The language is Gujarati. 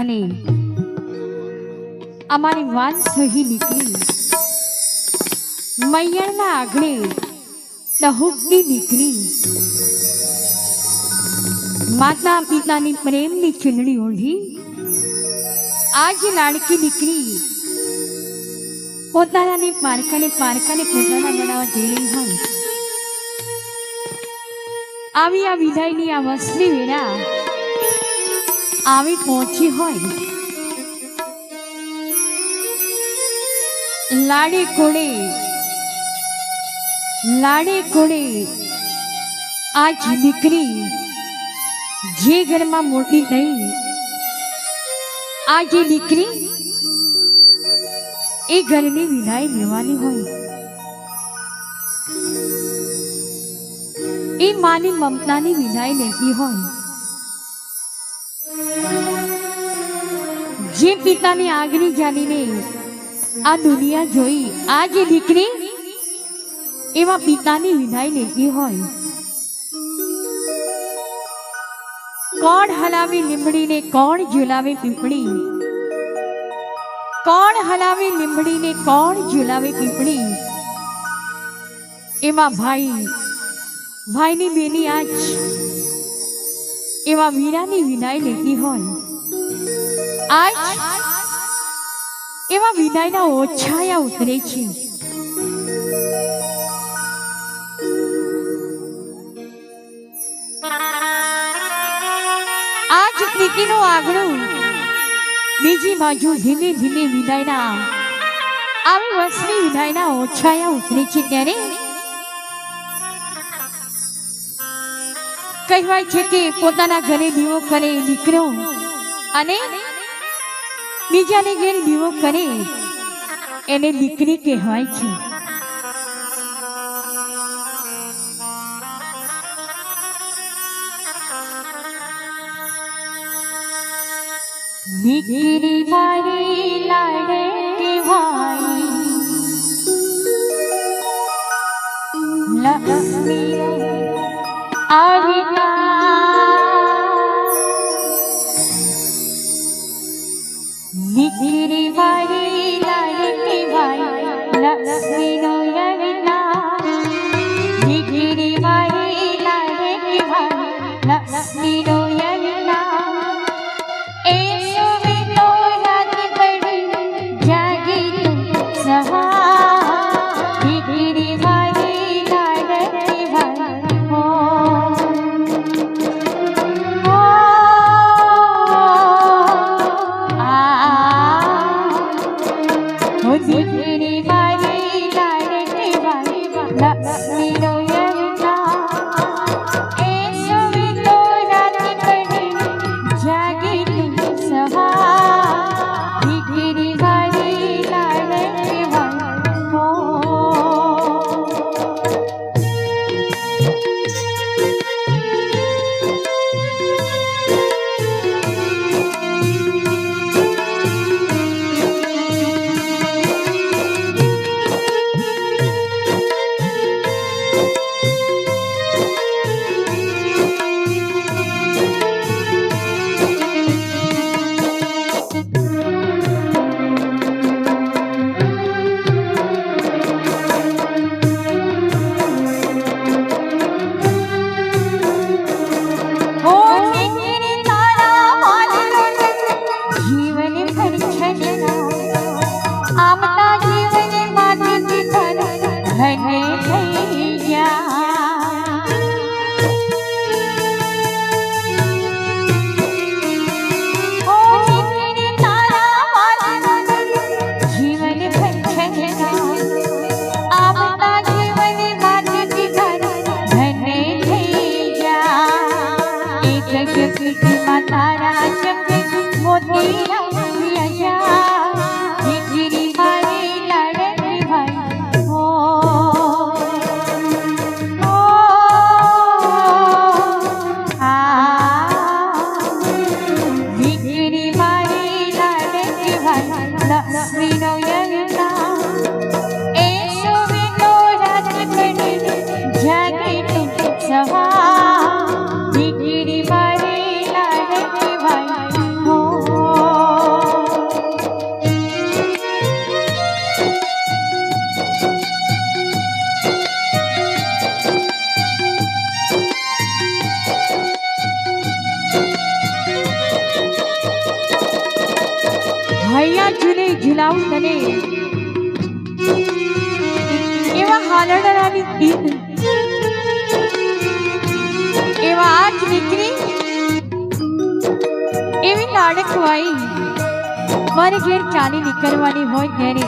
અને અમારી વાન સહી નીકળી. મૈયણના આગળે દહુકની દીકરી. માતા પિતાની પ્રેમની ચૂંદડી ઓઢી. આજ લાડકી નીકળી પોતાનાની પારકાને પારકાને પોતાના બનાવવા જઈ રહી હોય. આવી આ વિદાયની આ વસની વેળા આવી પહોંચી હોય. લાડે કોડે લાડે કોડે આજ દીકરી જે ઘરમાં મોટી થઈ, આ જે દીકરી એ ઘરની વિદાય લેવાની હોય. એ માની મમતાની વિદાય લેતી હોય. જે પિતાની આગની જાણીને આ દુનિયા જોઈ, આ જે દીકરી, એવા પિતાની વિદાય લેતી હોય. કોણ હલાવી લીમડીને કોણ ઝુલાવે પીપળી? કોણ હલાવી લીમડીને કોણ ઝુલાવે પીપળી? એમાં ભાઈ, ભાઈની બેની આજ એવા વીરાની વિદાય લેતી હોય. આજ એવા વિદાયના ઓછાયા ઉતરે છે. આજ પ્રીતિનો આગળું બીજી બાજુ ધીમે ધીમે વિદાયના આવી વર્ષની વિદાયના ઓછાયા ઉતરે છે ત્યારે કહેવાય છે કે પોતાના ઘરે દીવો કરે દીકરો અને બીજાને ઘેર દીવો કરે એને દીકરી કહેવાય છે. દીકરી મારી લાડે કહેવાય. દીકરી મારી લાડકી ભાઈ લક્ષ્મીનો યવિતા जीवन माटी की घर આવું તને એવા હાલડાની ગીત. એવા આજ દીકરી, એવી લાડકવાઈ મારે ઘેર ચાલી નીકળવાની હોય ત્યારે